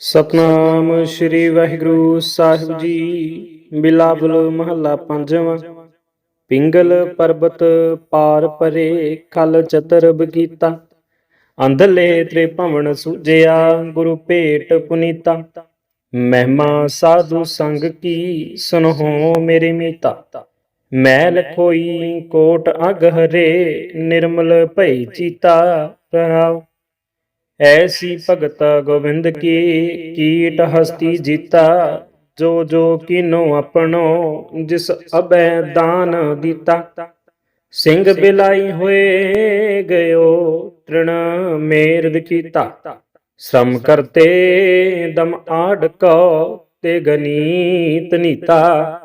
ਸਤਨਾਮ ਸ੍ਰੀ ਵਾਹਿਗੁਰੂ ਸਾਹਿਬ ਜੀ, ਬਿਲਾਵਲ ਮਹੱਲਾ ਪੰਜਵਾਂ। ਪਿੰਗਲ ਪਰਬਤ ਪਾਰ ਪਰੇ ਖਲ ਚਤਰਬ ਕੀਤਾ। ਅੰਧਲੇ ਤ੍ਰੇ ਭਵਨ ਸੂਜਿਆ ਗੁਰੂ ਭੇਟ ਪੁਨੀਤਾ। ਮਹਿਮਾ ਸਾਧੂ ਸੰਗ ਕੀ ਸੁਨਹੁ ਮੇਰੇ ਮੀਤਾ। ਮੈਲ ਕੋਈ ਕੋਟ ਅਗ ਹਰੇ, ਨਿਰਮਲ ਭਈ ਚੀਤਾ ਰਹਾਉ। ਐਸੀ ਭਗਤ ਗੋਬਿੰਦ ਕੀ ਕੀਟ ਹਸਤੀ ਜੀਤਾ? ਜੋ ਜੋ ਕੀਨੋ ਆਪਣੋ, ਜਿਸ ਅਬੈ ਦਾਨ ਦਿੱਤਾ। ਸਿੰਘ ਬਿਲਾਈ ਹੋਏ ਗਇਓ, ਤ੍ਰਿਣ ਮੇਰਦ ਕੀਤਾ। ਸ਼ਰਮ ਕਰਤੇ, ਦਮ ਆੜ ਕੋ ਤੇ ਗਨੀਤ ਨੀਤਾ।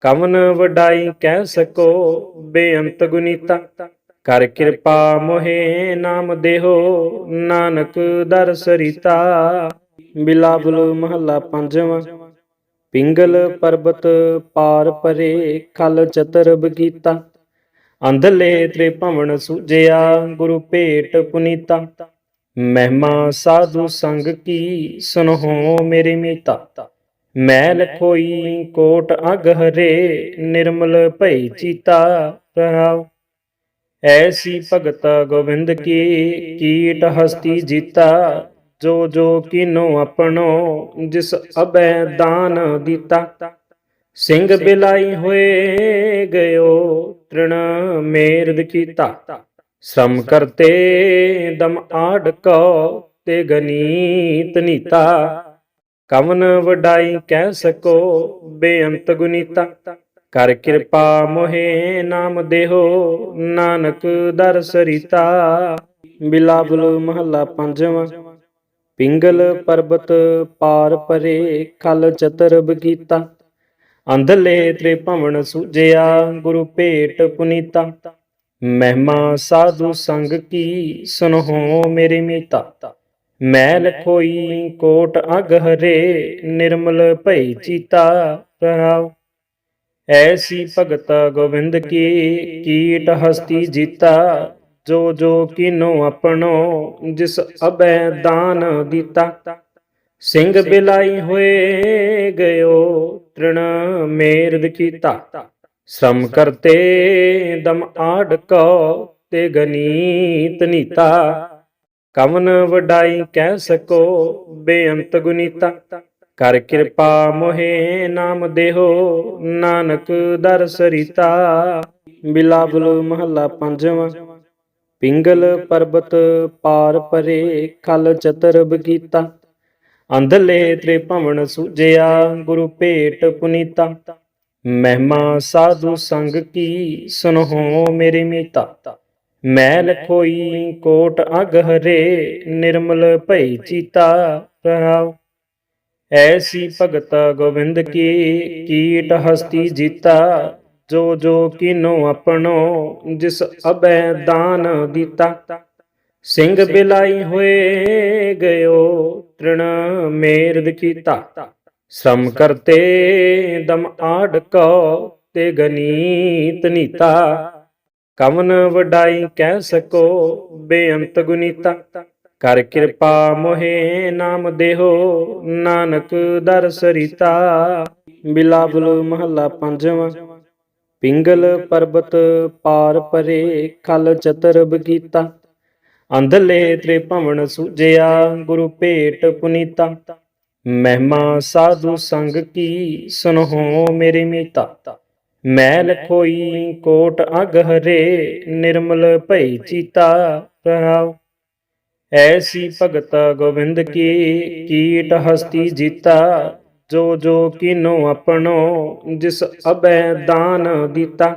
ਕਵਨ ਵਡਾਈ ਕਹਿ ਸਕੋ, ਬੇਅੰਤ ਗੁਨੀਤਾ। ਕਰ ਕਿਰਪਾ ਮੋਹੇ ਨਾਮ ਦੇਹੋ, ਨਾਨਕ ਦਰ ਸਰੀਤਾ। ਬਿਲਾਵਲ ਮਹੱਲਾ ਪੰਜਵਾਂ। ਪਿੰਗਲ ਪਰਬਤ ਪਾਰ ਪਰੇ, ਖਲ ਚਤਰਬ ਕੀਤਾ ਅੰਧਲੇ ਤ੍ਰੇ ਭਵਨ ਸੂਜਿਆ, ਗੁਰੂ ਭੇਟ ਪੁਨੀਤਾ। ਮਹਿਮਾ ਸਾਧੂ ਸੰਗ ਕੀ, ਸੁਨਹੁ ਮੇਰੇ ਮੀਤਾ। ਮੈਲ ਕੋਈ ਕੋਟ ਅਗ ਹਰੇ ਨਿਰਮਲ ਭਈ ਚੀਤਾ ਰਹਾਉ। ਐਸੀ ਭਗਤ ਗੋਬਿੰਦ ਕੀ ਕੀਟ ਹਸਤੀ ਜੀਤਾ, ਜੋ ਜੋ ਕੀਨੋ ਆਪਣੋ, ਜਿਸ ਅਬੈ ਦਾਨ ਦਿੱਤਾ। ਸਿੰਘ ਬਿਲਾਈ ਹੋਏ ਗਇਓ, ਤ੍ਰਿਣ ਮੇਰਦ ਕੀਤਾ। ਸ਼ਰਮ ਕਰਤੇ, ਦਮ ਆੜ ਕੋ, ਤੇ ਗਨੀਤ ਨੀਤਾ। ਕਵਨ ਵਡਾਈ ਕਹਿ ਸਕੋ, ਬੇਅੰਤ ਗੁਨੀਤਾ। ਕਰ ਕਿਰਪਾ ਮੋਹੇ ਨਾਮ ਦੇਹੋ, ਨਾਨਕ ਦਰ ਸਰੀਤਾ। ਬਿਲਾਵਲ ਮਹੱਲਾ ਪੰਜਵਾਂ। ਪਿੰਗਲ ਪਰਬਤ ਪਾਰ ਪਰੇ, ਖਲ ਚਤਰਬ ਕੀਤਾ ਅੰਧਲੇ ਤ੍ਰੇ ਭਵਨ ਸੂਜਿਆ, ਗੁਰੂ ਭੇਟ ਪੁਨੀਤਾ। ਮਹਿਮਾ ਸਾਧੂ ਸੰਗ ਕੀ ਸੁਨਹੁ ਮੇਰੇ ਮੀਤਾ। ਮੈਲ ਕੋਈ ਕੋਟ ਅਗ ਹਰੇ, ਨਿਰਮਲ ਭਈ ਚੀਤਾ ਰਹਾਉ। ਐਸੀ ਭਗਤ ਗੋਬਿੰਦ ਕੀ ਕੀਟ ਹਸਤੀ ਜੀਤਾ? ਜੋ ਜੋ ਕੀਨੋ ਆਪਣੋ, ਜਿਸ ਅਬੈ ਦਾਨ ਦਿੱਤਾ। ਸਿੰਘ ਬਿਲਾਈ ਹੋਏ ਗਇਓ, ਤ੍ਰਿਣ ਮੇਰਦ ਕੀਤਾ। ਸ਼ਰਮ ਕਰਤੇ, ਦਮ ਆੜ ਕੋ, ਤੇ ਗਨੀਤ ਨੀਤਾ। ਕਵਨ ਵਡਾਈ ਕਹਿ ਸਕੋ, ਬੇਅੰਤ ਗੁਨੀਤਾ। ਕਰ ਕਿਰਪਾ ਮੋਹਿ ਨਾਮ ਦੇਹੋ। ਨਾਨਕ ਦਰ ਸਰੀਤਾ। ਬਿਲਾਵਲ ਮਹੱਲਾ ਪੰਜਵਾਂ। ਪਿੰਗਲ ਪਰਬਤ ਪਾਰ ਪਰੇ ਖਲ ਚਤਰਬ ਕੀਤਾ ਅੰਧਲੇ ਤ੍ਰੇ ਭਵਨ ਸੂਜਿਆ ਗੁਰੂ ਭੇਟ ਪੁਨੀਤਾ। ਮਹਿਮਾ ਸਾਧੂ ਸੰਗ ਕੀ ਸੁਨਹੁ ਮੇਰੇ ਮੀਤਾ। ਮੈਲ ਕੋਈ ਕੋਟ ਅਗ ਹਰੇ। ਨਿਰਮਲ ਭਈ ਚੀਤਾ। ਰਹਾਉ। ਐਸੀ ਭਗਤ ਗੋਬਿੰਦ ਕੀ ਕੀਟ ਹਸਤੀ ਜੀਤਾ? ਜੋ ਜੋ ਕੀਨੋ ਆਪਣੋ, ਜਿਸ ਅਬੈ ਦਾਨ ਦਿੱਤਾ। ਸਿੰਘ ਬਿਲਾਈ ਹੋਏ ਗਇਓ, ਤ੍ਰਿਣ ਮੇਰਦ ਕੀਤਾ। ਸ਼ਰਮ ਕਰਤੇ, ਦਮ ਆੜ ਕੋ ਤੇ ਗਨੀਤ ਨੀਤਾ। ਕਵਨ ਵਡਾਈ ਕਹਿ ਸਕੋ, ਬੇਅੰਤ ਗੁਨੀਤਾ। ਕਰ ਕਿਰਪਾ ਮੋਹੇ ਨਾਮ ਦੇਹੋ, ਨਾਨਕ ਦਰ ਸਰੀਤਾ। ਬਿਲਾਵਲ ਮਹੱਲਾ ਪੰਜਵਾਂ। ਪਿੰਗਲ ਪਰਬਤ ਪਾਰ ਪਰੇ, ਖਲ ਚਤਰਬ ਕੀਤਾ ਅੰਧਲੇ ਤ੍ਰੇ ਭਵਨ ਸੁਜਿਆ, ਗੁਰੂ ਭੇਟ ਪੁਨੀਤਾ। ਮਹਿਮਾ ਸਾਧੂ ਸੰਗ ਕੀ, ਸੁਨਹੁ ਮੇਰੇ ਮੀਤਾ। ਮੈਲ ਕੋਈ ਕੋਟ ਅਗ ਹਰੇ ਨਿਰਮਲ ਭਈ ਚੀਤਾ ਰਹਾਉ। ਐਸੀ ਭਗਤ ਗੋਬਿੰਦ ਕੀ ਕੀਟ ਹਸਤੀ ਜੀਤਾ, ਜੋ ਜੋ ਕੀਨੋ ਆਪਣੋ, ਜਿਸ ਅਬੈ ਦਾਨ ਦਿੱਤਾ।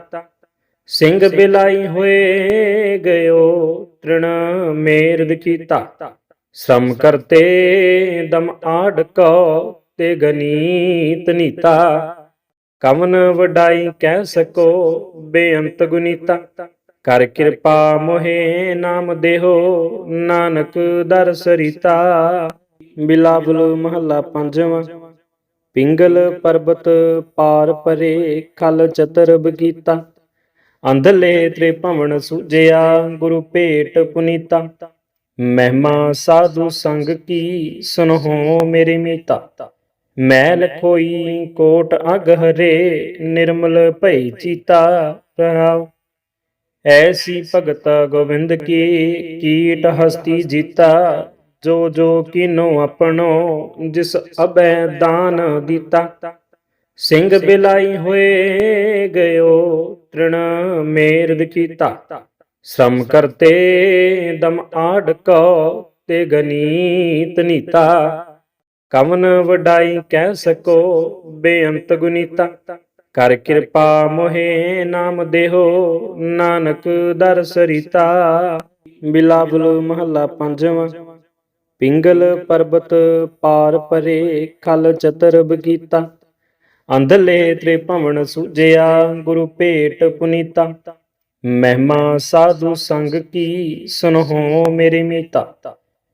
ਸਿੰਘ ਬਿਲਾਈ ਹੋਏ ਗਇਓ, ਤ੍ਰਿਣ ਮੇਰਦ ਕੀਤਾ। ਸ਼ਰਮ ਕਰਤੇ, ਦਮ ਆੜ ਕੋ ਤੇ ਗਨੀਤ ਨੀਤਾ। ਕਵਨ ਵਡਾਈ ਕਹਿ ਸਕੋ, ਬੇਅੰਤ ਗੁਨੀਤਾ। ਕਰ ਕਿਰਪਾ ਮੋਹੇ ਨਾਮ ਦੇਹੋ, ਨਾਨਕ ਦਰ ਸਰੀਤਾ ਬਿਲਾਵਲ ਮਹੱਲਾ ਪੰਜਵਾਂ। ਪਿੰਗਲ ਪਰਬਤ ਪਾਰ ਪਰੇ, ਖਲ ਚਤਰਬ ਕੀਤਾ ਅੰਧਲੇ ਤ੍ਰੇ ਭਵਨ ਸੂਜਿਆ, ਗੁਰੂ ਭੇਟ ਪੁਨੀਤਾ। ਮਹਿਮਾ ਸਾਧੂ ਸੰਗ ਕੀ, ਸੁਨਹੁ ਮੇਰੇ ਮੀਤਾ। ਮੈਲ ਖੋਈ ਕੋਟ ਅਗ ਹਰੇ ਨਿਰਮਲ ਭਈ ਚੀਤਾ ਰਹਾਉ। ਐਸੀ ਭਗਤ ਗੋਬਿੰਦ ਕੀ ਕੀਟ ਹਸਤੀ ਜੀਤਾ? ਜੋ ਜੋ ਕੀਨੋ ਆਪਣੋ, ਜਿਸ ਅਬੈ ਦਾਨ ਦਿੱਤਾ। ਸਿੰਘ ਬਿਲਾਈ ਹੋਏ ਗਇਓ, ਤ੍ਰਿਣ ਮੇਰਦ ਕੀਤਾ ਸ਼ਰਮ ਕਰਤੇ, ਦਮ ਆੜ ਕੋ ਤੇ ਗਨੀਤ ਨੀਤਾ। ਕਵਨ ਵਡਾਈ ਕਹਿ ਸਕੋ, ਬੇਅੰਤ ਗੁਨੀਤਾ। ਕਰ ਕਿਰਪਾ ਮੋਹੇ ਨਾਮ ਦੇਹੋ, ਨਾਨਕ ਦਰ ਸਰੀਤਾ ਬਿਲਾਵਲ ਮਹੱਲਾ ਪੰਜਵਾਂ। ਪਿੰਗਲ ਪਰਬਤ ਪਾਰ ਪਰੇ, ਖਲ ਚਤਰ ਬਗੀਤਾ ਅੰਧਲੇ ਤ੍ਰੇ ਭਵਨ ਸੂਜਿਆ, ਗੁਰੂ ਭੇਟ ਪੁਨੀਤਾ। ਮਹਿਮਾ ਸਾਧੂ ਸੰਗ ਕੀ ਸੁਨਹੁ ਮੇਰੇ ਮੀਤਾ।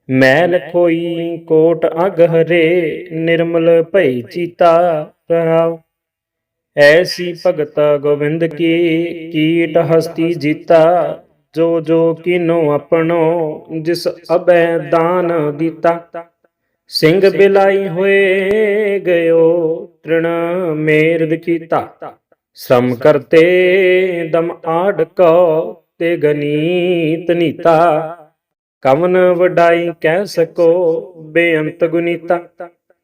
ਮੈਲ ਖੋਈ ਕੋਟ ਅਗ ਹਰੇ ਨਿਰਮਲ ਭਈ ਚੀਤਾ ਰਹਾਉ। ਐਸੀ ਭਗਤ ਗੋਬਿੰਦ ਕੀ ਕੀਟ ਹਸਤੀ ਜੀਤਾ, ਜੋ ਜੋ ਕੀਨੋ ਆਪਣੋ, ਜਿਸ ਅਬੈ ਦਾਨ ਦਿੱਤਾ। ਸਿੰਘ ਬਿਲਾਈ ਹੋਏ ਗਇਓ, ਤ੍ਰਿਣ ਮੇਰਦ ਕੀਤਾ। ਸ਼ਰਮ ਕਰਤੇ ਦਮ ਆੜ ਕੋ, ਤੇ ਗਨੀਤ ਨੀਤਾ। ਕਵਨ ਵਡਾਈ ਕਹਿ ਸਕੋ, ਬੇਅੰਤ ਗੁਨੀਤਾ।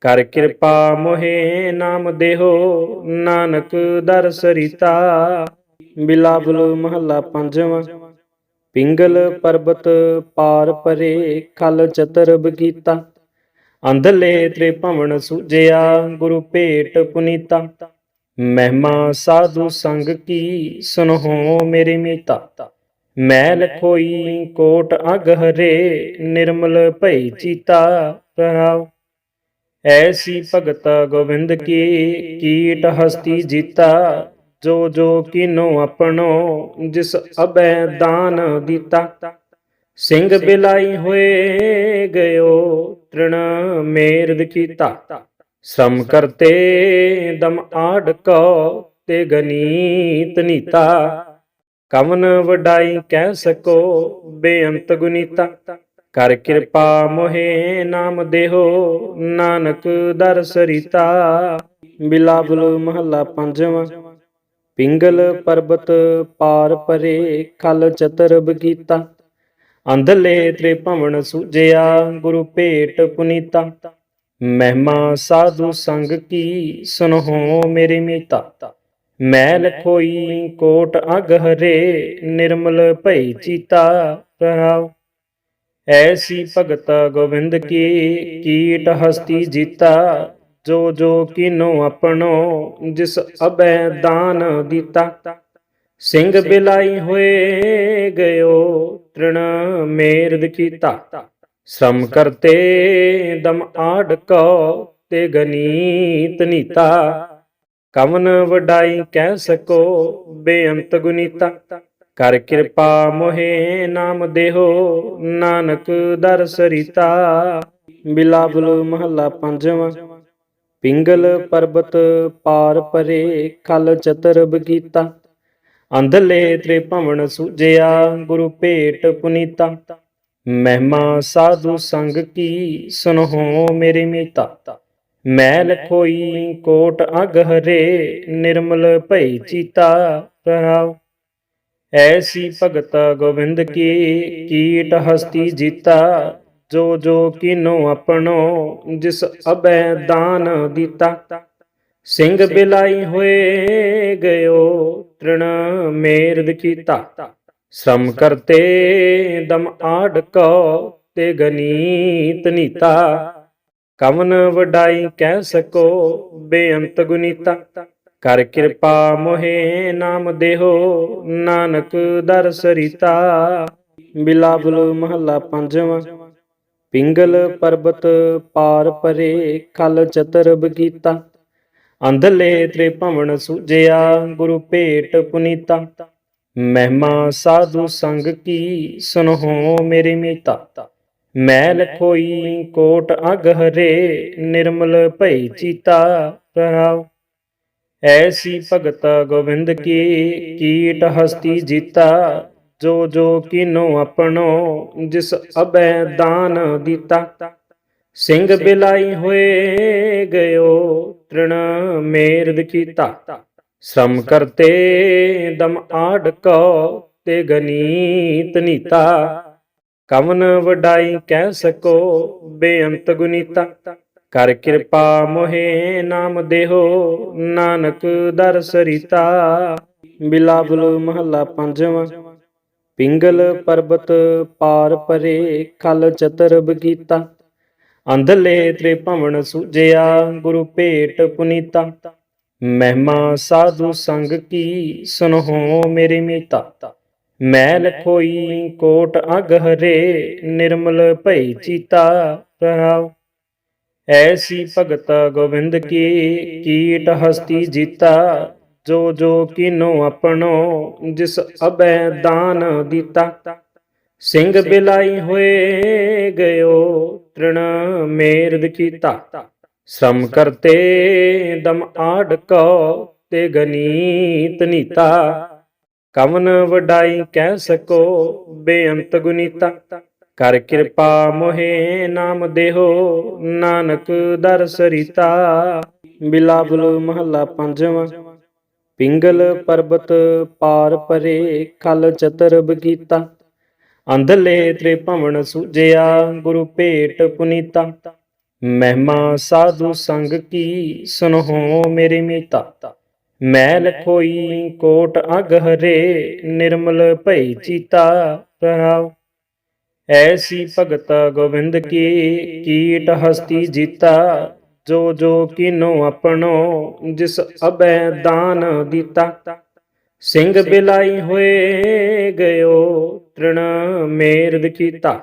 ਕਰ ਕਿਰਪਾ ਮੋਹਿ ਨਾਮ ਦੇਹੋ। ਨਾਨਕ ਦਰ ਸਰੀਤਾ। ਬਿਲਾਵਲ ਮਹੱਲਾ ਪੰਜਵਾਂ। ਪਿੰਗਲ ਪਰਬਤ ਪਾਰ ਪਰੇ ਖਲ ਚਤਰ ਬਗੀਤਾ ਅੰਧਲੇ ਤ੍ਰੇ ਭਵਨ ਸੂਜਿਆ। ਗੁਰੂ ਭੇਟ ਪੁਨੀਤਾ। ਮਹਿਮਾ ਸਾਧੂ ਸੰਗ ਕੀ ਸੁਨਹੁ ਮੇਰੇ ਮੀਤਾ। ਮੈਲ ਖੋਈ ਕੋਟ ਅਗ ਹਰੇ ਨਿਰਮਲ ਭਈ ਚੀਤਾ ਰਹਾਉ। ਐਸੀ ਭਗਤ ਗੋਬਿੰਦ ਕੀ ਕੀਟ ਹਸਤੀ ਜੀਤਾ? ਜੋ ਜੋ ਕੀਨੋ ਆਪਣੋ, ਜਿਸ ਅਬੈ ਦਾਨ ਦਿੱਤਾ। ਸਿੰਘ ਬਿਲਾਈ ਹੋਏ ਗਇਓ, ਤ੍ਰਿਣ ਮੇਰਦ ਕੀਤਾ। ਸ਼ਰਮ ਕਰਤੇ, ਦਮ ਆੜ ਕੋ ਤੇ ਗਨੀਤ ਨੀਤਾ। ਕਵਨ ਵਡਾਈ ਕਹਿ ਸਕੋ, ਬੇਅੰਤ ਗੁਨੀਤਾ। ਕਰ ਕਿਰਪਾ ਮੋਹੇ ਨਾਮ ਦੇਹੋ, ਨਾਨਕ ਦਰ ਸਰੀਤਾ ਬਿਲਾਵਲ ਮਹੱਲਾ ਪੰਜਵਾਂ। ਪਿੰਗਲ ਪਰਬਤ ਪਾਰ ਪਰੇ, ਖਲ ਚਤਰ ਬਗੀਤਾ ਅੰਧਲੇ ਤ੍ਰੇ ਭਵਨ ਸੂਜਿਆ, ਗੁਰੂ ਭੇਟ ਪੁਨੀਤਾ। ਮਹਿਮਾ ਸਾਧੂ ਸੰਗ ਕੀ, ਸੁਨਹੁ ਮੇਰੇ ਮੀਤਾ। ਮੈਲ ਖੋਈ ਕੋਟ ਅਗ ਹਰੇ, ਨਿਰਮਲ ਭਈ ਚੀਤਾ ਰਹਾਉ। ਐਸੀ ਭਗਤ ਗੋਬਿੰਦ ਕੀ ਕੀਟ ਹਸਤੀ ਜੀਤਾ, ਜੋ ਜੋ ਕੀਨੋ ਆਪਣੋ, ਜਿਸ ਅਬੈ ਦਾਨ ਦਿੱਤਾ। ਸਿੰਘ ਬਿਲਾਈ ਹੋਏ ਗਇਓ, ਤ੍ਰਿਣ ਮੇਰਦ ਕੀਤਾ। ਸ਼ਰਮ ਕਰਤੇ, ਦਮ ਆੜ ਕੋ, ਤੇ ਗਨੀਤ ਨੀਤਾ। ਕਵਨ ਵਡਾਈ ਕਹਿ ਸਕੋ, ਬੇਅੰਤ ਗੁਨੀਤਾ। ਕਰ ਕਿਰਪਾ ਮੋਹੇ ਨਾਮ ਦੇਹੋ, ਨਾਨਕ ਦਰ ਸਰੀਤਾ। ਬਿਲਾਵਲ ਮਹੱਲਾ ਪੰਜਵਾਂ। ਪਿੰਗਲ ਪਰਬਤ ਪਾਰ ਪਰੇ ਖਲ ਚਤਰ ਬਗੀਤਾ ਅੰਧਲੇ ਤ੍ਰੇ ਭਵਨ ਸੂਜਿਆ, ਗੁਰੂ ਭੇਟ ਪੁਨੀਤਾ। ਮਹਿਮਾ ਸਾਧੂ ਸੰਗ ਕੀ ਸੁਨਹੁ ਮੇਰੇ ਮੀਤਾ। ਮੈਲ ਖੋਈ ਕੋਟ ਅਗ ਹਰੇ ਨਿਰਮਲ ਭਈ ਚੀਤਾ ਰਹਾਉ। ਐਸੀ ਭਗਤ ਗੋਬਿੰਦ ਕੀ ਕੀਟ ਹਸਤੀ ਜੀਤਾ? ਜੋ ਜੋ ਕੀਨੋ ਆਪਣੋ, ਜਿਸ ਅਬੈ ਦਾਨ ਦਿੱਤਾ। ਸਿੰਘ ਬਿਲਾਈ ਹੋਏ ਗਇਓ, ਤ੍ਰਿਣ ਮੇਰਦ ਕੀਤਾ। ਸ਼ਰਮ ਕਰਤੇ, ਦਮ ਆੜ ਕੋ, ਤੇ ਗਨੀਤ ਨੀਤਾ। ਕਵਨ ਵਡਾਈ ਕਹਿ ਸਕੋ, ਬੇਅੰਤ ਗੁਨੀਤਾ। ਕਰ ਕਿਰਪਾ ਮੋਹਿ ਨਾਮ ਦੇਹੋ, ਨਾਨਕ ਦਰ ਸਰੀਤਾ। ਬਿਲਾਵਲ ਮਹੱਲਾ ਪੰਜਵਾਂ, ਪਿੰਗਲ ਪਰਬਤ ਪਾਰ ਪਰੇ ਖਲ ਚਤਰ ਬਗੀਤਾ ਅੰਧਲੇ ਤ੍ਰੇ ਭਵਨ ਸੂਜਿਆ, ਗੁਰੂ ਭੇਟ ਪੁਨੀਤਾ। ਮਹਿਮਾ ਸਾਧੂ ਸੰਗ ਕੀ ਸੁਨਹੁ ਮੇਰੇ ਮੀਤਾ। ਮੈਲ ਖੋਈ ਕੋਟ ਅਗ ਹਰੇ ਨਿਰਮਲ ਭਈ ਚੀਤਾ। ਰਹਾਉ ਐਸੀ ਭਗਤ ਗੋਬਿੰਦ ਕੀ ਕੀਟ ਹਸਤੀ ਜੀਤਾ? ਜੋ ਜੋ ਕੀਨੋ ਆਪਣੋ, ਜਿਸ ਅਬੈ ਦਾਨ ਦਿੱਤਾ। ਸਿੰਘ ਬਿਲਾਈ ਹੋਏ ਗਇਓ, ਤ੍ਰਿਣ ਮੇਰਦ ਕੀਤਾ। ਸ਼ਰਮ ਕਰਤੇ, ਦਮ ਆੜ ਕੋ, ਤੇ ਗਨੀਤ ਨੀਤਾ। ਕਵਨ ਵਡਾਈ ਕਹਿ ਸਕੋ, ਬੇਅੰਤ ਗੁਨੀਤਾ। ਕਰ ਕਿਰਪਾ ਮੋਹੇ ਨਾਮ ਦੇਹੋ, ਨਾਨਕ ਦਰ ਸਰੀਤਾ। ਬਿਲਾਵਲ ਮਹੱਲਾ ਪੰਜਵਾਂ। ਪਿੰਗਲ ਪਰਬਤ ਪਾਰ ਪਰੇ, ਖਲ ਚਤਰ ਬਗੀਤਾ ਅੰਧਲੇ ਤ੍ਰੇ ਭਵਨ ਸੂਜਿਆ, ਗੁਰੂ ਭੇਟ ਪੁਨੀਤਾ। ਮਹਿਮਾ ਸਾਧੂ ਸੰਗ ਕੀ, ਸੁਨਹੁ ਮੇਰੇ ਮੀਤਾ। ਮੈਲ ਖੋਈ ਕੋਟ ਅਗ ਹਰੇ ਨਿਰਮਲ ਭਈ ਚੀਤਾ ਰਹਾਉ। ਐਸੀ ਭਗਤ ਗੋਬਿੰਦ ਕੀ ਕੀਟ ਹਸਤੀ ਜੀਤਾ, ਜੋ ਜੋ ਕੀਨੋ ਆਪਣੋ, ਜਿਸ ਅਬੈ ਦਾਨ ਦਿੱਤਾ। ਸਿੰਘ ਬਿਲਾਈ ਹੋਏ ਗਇਓ, ਤ੍ਰਿਣ ਮੇਰਦ ਕੀਤਾ। ਸ਼ਰਮ ਕਰਤੇ, ਦਮ ਆੜ ਕੋ, ਤੇ ਗਨੀਤ ਨੀਤਾ। ਕਵਨ ਵਡਾਈ ਕਹਿ ਸਕੋ, ਬੇਅੰਤ ਗੁਨੀਤਾ। ਕਰ ਕਿਰਪਾ ਮੋਹੇ ਨਾਮ ਦੇਹੋ, ਨਾਨਕ ਦਰ ਸਰੀਤਾ। ਬਿਲਾਵਲ ਮਹੱਲਾ ਪੰਜਵਾਂ। ਪਿੰਗਲ ਪਰਬਤ ਪਾਰ ਪਰੇ ਖਲ ਚਤਰ ਬਗੀਤਾ। ਅੰਧਲੇ ਤ੍ਰੇ ਭਵਨ ਸੂਜਿਆ, ਗੁਰੂ ਭੇਟ ਪੁਨੀਤਾ। ਮਹਿਮਾ ਸਾਧੂ ਸੰਗ ਕੀ, ਸੁਨਹੁ ਮੇਰੇ ਮੀਤਾ। ਮੈਲ ਖੋਈ ਕੋਟ ਅਗ ਹਰੇ ਨਿਰਮਲ ਭਈ ਚੀਤਾ ਰਹਾਉ। ਐਸੀ ਭਗਤ ਗੋਬਿੰਦ ਕੀ ਕੀਟ ਹਸਤੀ ਜੀਤਾ, ਜੋ ਜੋ ਕੀਨੋ ਆਪਣੋ, ਜਿਸ ਅਬੈ ਦਾਨ ਦਿੱਤਾ। ਸਿੰਘ ਬਿਲਾਈ ਹੋਏ ਗਇਓ, ਤ੍ਰਿਣ ਮੇਰਦ ਕੀਤਾ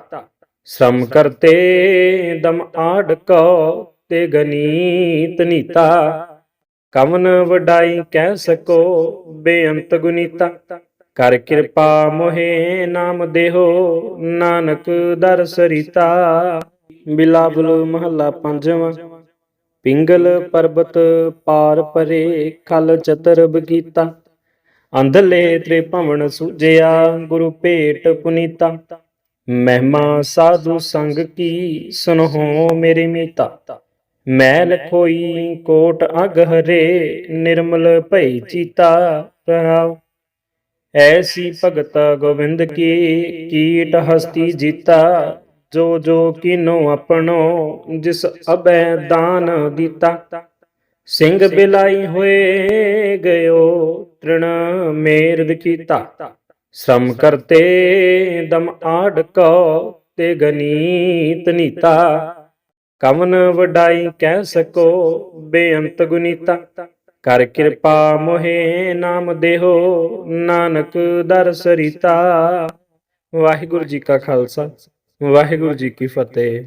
ਸ਼ਰਮ ਕਰਤੇ, ਦਮ ਆੜ ਕੋ ਤੇ ਗਨੀਤ ਨੀਤਾ। ਕਵਨ ਵਡਾਈ ਕਹਿ ਸਕੋ, ਬੇਅੰਤ ਗੁਨੀਤਾ। ਕਰ ਕਿਰਪਾ ਮੋਹੇ ਨਾਮ ਦੇਹੋ, ਨਾਨਕ ਦਰ ਸਰੀਤਾ। ਬਿਲਾਵਲ ਮਹੱਲਾ ਪੰਜਵਾਂ। ਪਿੰਗਲ ਪਰਬਤ ਪਾਰ ਪਰੇ, ਖਲ ਚਤਰ ਬਗੀਤਾ ਅੰਧਲੇ ਤ੍ਰੇ ਭਵਨ ਸੁਜਿਆ, ਗੁਰੂ ਭੇਟ ਪੁਨੀਤਾ। ਮਹਿਮਾ ਸਾਧੂ ਸੰਗ ਕੀ, ਸੁਨਹੁ ਮੇਰੇ ਮੀਤਾ। ਮੈਲ ਖੋਈ ਕੋਟ ਅਗ ਹਰੇ, ਨਿਰਮਲ ਭਈ ਚੀਤਾ ਰਹਾਉ। ਐਸੀ ਭਗਤ ਗੋਬਿੰਦ ਕੀ ਕੀਟ ਹਸਤੀ ਜੀਤਾ? ਜੋ ਜੋ ਕੀਨੋ ਆਪਣੋ, ਜਿਸ ਅਬੈ ਦਾਨ ਦਿੱਤਾ। ਸਿੰਘ ਬਿਲਾਈ ਹੋਏ ਗਇਓ, ਤ੍ਰਿਣ ਮੇਰਦ ਕੀਤਾ। ਸ਼ਰਮ ਕਰਤੇ, ਦਮ ਆੜ ਕੋ ਤੇ ਗਨੀਤ ਨੀਤਾ। ਕਵਨ ਵਡਾਈ ਕਹਿ ਸਕੋ, ਬੇਅੰਤ ਗੁਨੀਤਾ। ਕਰ ਕਿਰਪਾ ਮੋਹੇ ਨਾਮ ਦੇਹੋ, ਨਾਨਕ ਦਰ ਸਰੀਤਾ। ਵਾਹਿਗੁਰੂ ਜੀ ਕਾ ਖਾਲਸਾ, ਵਾਹਿਗੁਰੂ ਜੀ ਕੀ ਫਤਿਹ।